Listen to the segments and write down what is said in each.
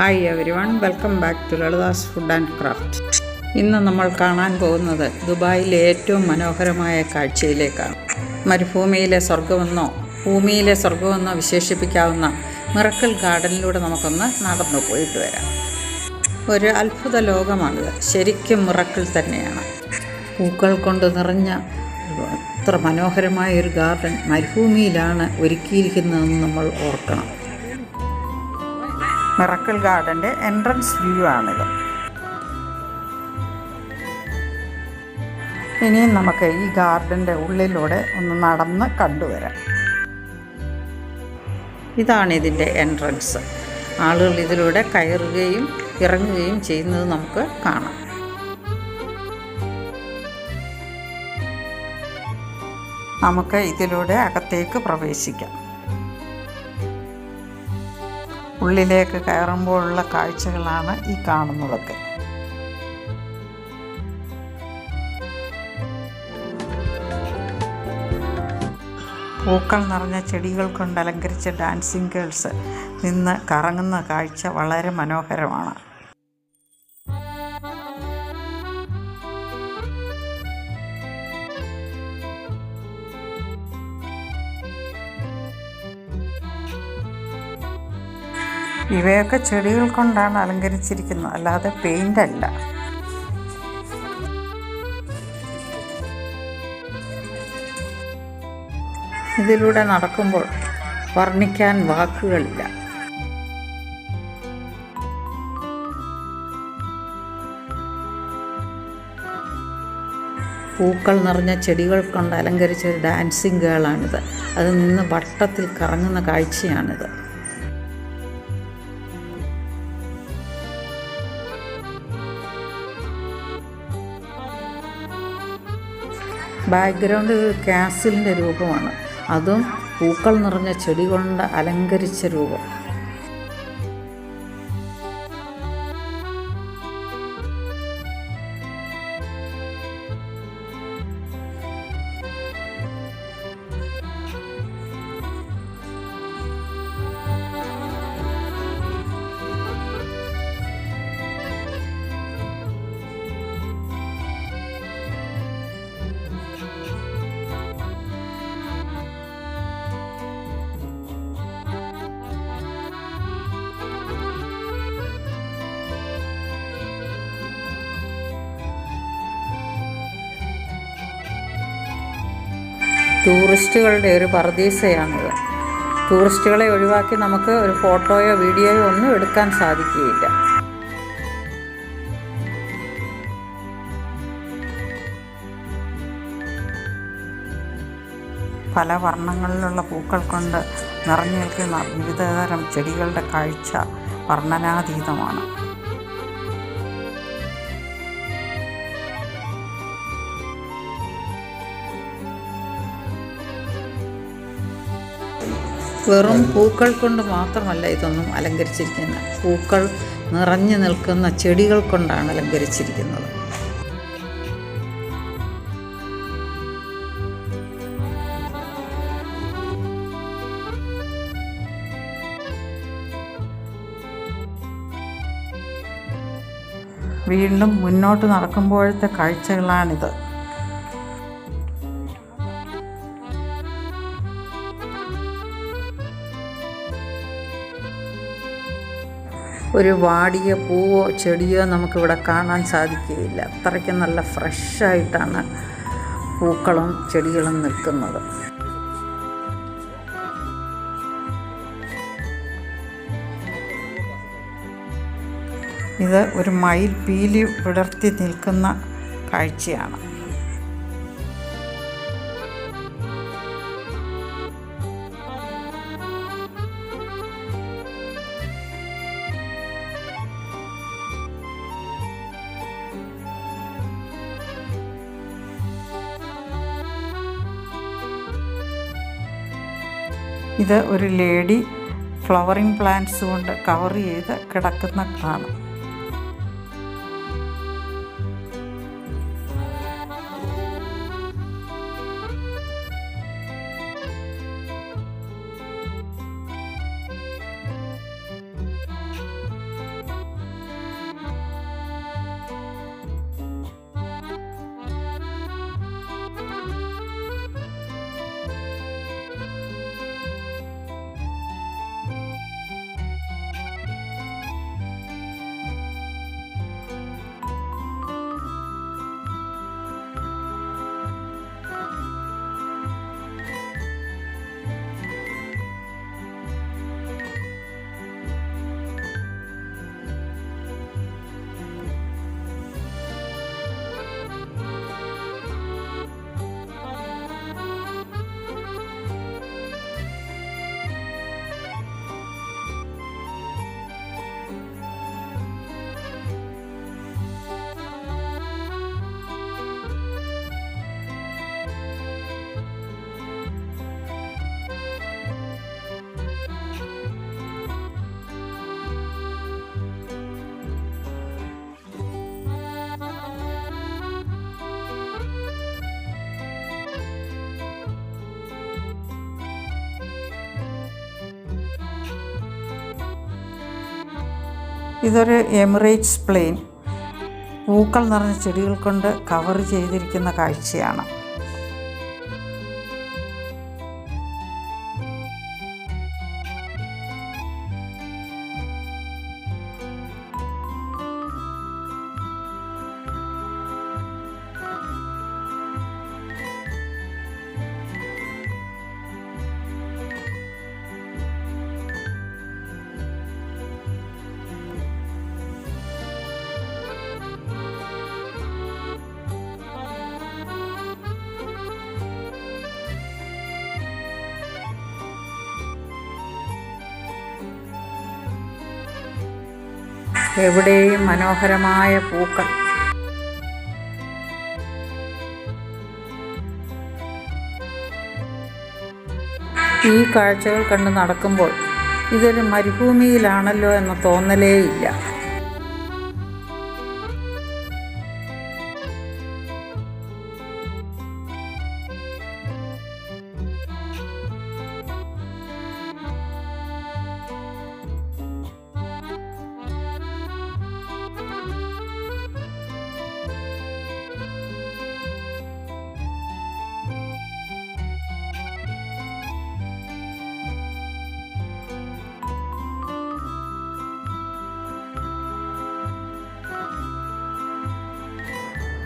Hi everyone welcome back to Lalitha's food and craft ഇന്ന് നമ്മൾ കാണാൻ പോകുന്നത് ദുബായിലെ ഏറ്റവും മനോഹരമായ കാഴ്ചയിലേക്കാണ്. മരുഭൂമിയിലെ സ്വർഗമെന്നോ ഭൂമിയിലെ സ്വർഗമെന്നോ വിശേഷിപ്പിക്കാവുന്ന മിറക്കൽ ഗാർഡനിലൂടെ നമുക്കൊന്ന് നടന്നു പോയിട്ട് വരാം. ഒരു അത്ഭുത ലോകമാണിത്. ശരിക്കും മിറക്കിൾ തന്നെയാണ്. പൂക്കൾ കൊണ്ട് നിറഞ്ഞ അത്ര മനോഹരമായ ഒരു ഗാർഡൻ മരുഭൂമിയിലാണ് ഒരുക്കിയിരിക്കുന്നതെന്ന് നമ്മൾ ഓർക്കണം. മിറക്കിൾ ഗാർഡന്റെ എൻട്രൻസ് വ്യൂ ആണിത്. ഇനിയും നമുക്ക് ഈ ഗാർഡന്റെ ഉള്ളിലൂടെ ഒന്ന് നടന്ന് കണ്ടുവരാം. ഇതാണ് ഇതിന്റെ എൻട്രൻസ്. ആളുകൾ ഇതിലൂടെ കയറുകയും ഇറങ്ങുകയും ചെയ്യുന്നത് നമുക്ക് കാണാം. നമുക്ക് ഇതിലൂടെ അകത്തേക്ക് പ്രവേശിക്കാം. ഉള്ളിലേക്ക് കയറുമ്പോഴുള്ള കാഴ്ചകളാണ് ഈ കാണുന്നതൊക്കെ. പൂക്കൾ നിറഞ്ഞ ചെടികൾ കൊണ്ട് അലങ്കരിച്ച ഡാൻസിങ് ഗേൾസ് നിന്ന് കറങ്ങുന്ന കാഴ്ച വളരെ മനോഹരമാണ്. ഇവയൊക്കെ ചെടികൾ കൊണ്ടാണ് അലങ്കരിച്ചിരിക്കുന്നത്. അല്ലാതെ പെയിന്റ് അല്ല. ഇതിലൂടെ നടക്കുമ്പോൾ വർണിക്കാൻ വാക്കുകളില്ല. പൂക്കൾ നിറഞ്ഞ ചെടികൾ കൊണ്ട് അലങ്കരിച്ച ഒരു ഡാൻസിങ് ഗേളാണിത് അത് നിന്ന് വട്ടത്തിൽ കറങ്ങുന്ന കാഴ്ചയാണിത്. ബാക്ക്ഗ്രൗണ്ട് കാസിലിന്റെ രൂപമാണ്. അതും പൂക്കൾ നിറഞ്ഞ ചെടി കൊണ്ട് അലങ്കരിച്ച രൂപം. ടൂറിസ്റ്റുകളുടെ ഒരു പർദീസയാണിത്. ടൂറിസ്റ്റുകളെ ഒഴിവാക്കി നമുക്ക് ഒരു ഫോട്ടോയോ വീഡിയോയോ ഒന്നും എടുക്കാൻ സാധിക്കുകയില്ല. പല വർണങ്ങളിലുള്ള പൂക്കൾ കൊണ്ട് നിറഞ്ഞു നിൽക്കുന്ന വിവിധതരം ചെടികളുടെ കാഴ്ച വർണനാതീതമാണ്. വെറും പൂക്കൾ കൊണ്ട് മാത്രമല്ല ഇതൊന്നും അലങ്കരിച്ചിരിക്കുന്നത്. പൂക്കൾ നിറഞ്ഞു നിൽക്കുന്ന ചെടികൾ കൊണ്ടാണ് അലങ്കരിച്ചിരിക്കുന്നത്. വീണ്ടും മുന്നോട്ട് നടക്കുമ്പോഴത്തെ കാഴ്ചകളാണിത്. ഒരു വാടിയ പൂവോ ചെടിയോ നമുക്കിവിടെ കാണാൻ സാധിക്കുകയില്ല. അത്രയ്ക്ക് നല്ല ഫ്രഷായിട്ടാണ് പൂക്കളും ചെടികളും നിൽക്കുന്നത്. ഇത് ഒരു മയിൽ പീലി വിടർത്തി നിൽക്കുന്ന കാഴ്ചയാണ്. ഇത് ഒരു ലേഡി ഫ്ലവറിങ് പ്ലാന്റ്സ് കൊണ്ട് കവർ ചെയ്ത് കിടക്കുന്ന കാണാം. ഇതൊരു എമിറേറ്റ്സ് പ്ലെയിൻ. പൂക്കൾ നിറഞ്ഞ ചെടികൾ കൊണ്ട് കവർ ചെയ്തിരിക്കുന്ന കാഴ്ചയാണ്. എവിടെയും മനോഹരമായ പൂക്കൾ. ഈ കാഴ്ചകൾ കണ്ട് നടക്കുമ്പോൾ ഇതൊരു മരുഭൂമിയിലാണല്ലോ എന്ന തോന്നലേയില്ല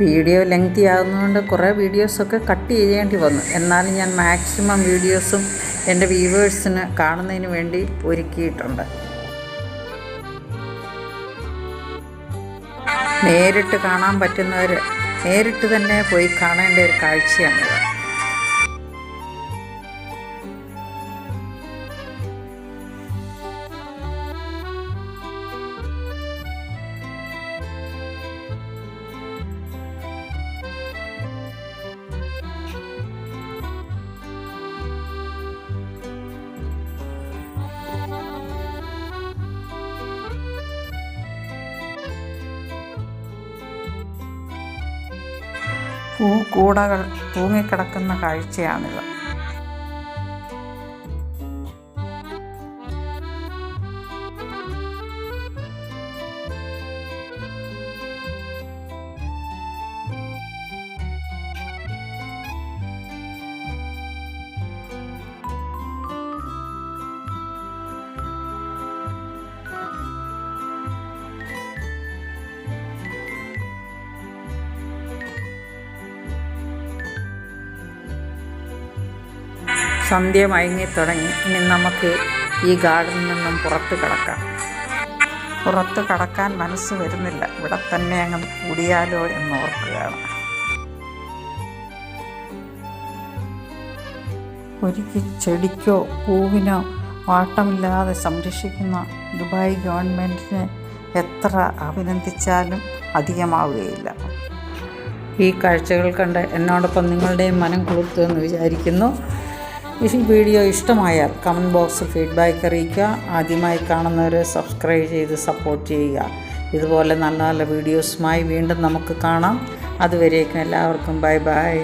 വീഡിയോ ലെങ്തി ആകുന്നതുകൊണ്ട് കുറേ വീഡിയോസൊക്കെ കട്ട് ചെയ്യേണ്ടി വന്നു. എന്നാലും ഞാൻ മാക്സിമം വീഡിയോസും എന്റെ വ്യൂവേഴ്സിന് കാണുന്നതിന് വേണ്ടി ഒരുക്കിയിട്ടുണ്ട്. നേരിട്ട് കാണാൻ പറ്റുന്നവർ നേരിട്ട് തന്നെ പോയി കാണേണ്ട ഒരു കാഴ്ചയാണിത് പൂക്കൂടകൾ തൂങ്ങിക്കിടക്കുന്ന കാഴ്ചയാണിത്. സന്ധ്യ മയങ്ങി തുടങ്ങി. ഇനി നമുക്ക് ഈ ഗാർഡനിൽ നിന്നും പുറത്ത് കിടക്കാം. പുറത്ത് കടക്കാൻ മനസ്സ് വരുന്നില്ല. ഇവിടെ തന്നെ അങ്ങ് കൂടിയാലോ എന്ന് ഓർക്കുകയാണ്. ഒരിക്കൽ ചെടിക്കോ പൂവിനോ വാട്ടമില്ലാതെ സംരക്ഷിക്കുന്ന ദുബായ് ഗവൺമെന്റിനെ എത്ര അഭിനന്ദിച്ചാലും അധികമാവുകയില്ല. ഈ കാഴ്ചകൾ കണ്ട് എന്നോടൊപ്പം നിങ്ങളുടെയും മനം കുളിർത്തു എന്ന് വിചാരിക്കുന്നു. ഈ വീഡിയോ ഇഷ്ടമായാൽ കമന്റ് ബോക്സിൽ ഫീഡ്ബാക്ക് അറിയിക്കുക. ആദ്യമായി കാണുന്നവരെ സബ്സ്ക്രൈബ് ചെയ്ത് സപ്പോർട്ട് ചെയ്യുക. ഇതുപോലെ നല്ല നല്ല വീഡിയോസുമായി വീണ്ടും നമുക്ക് കാണാം. അതുവരേക്കും എല്ലാവർക്കും ബൈ ബൈ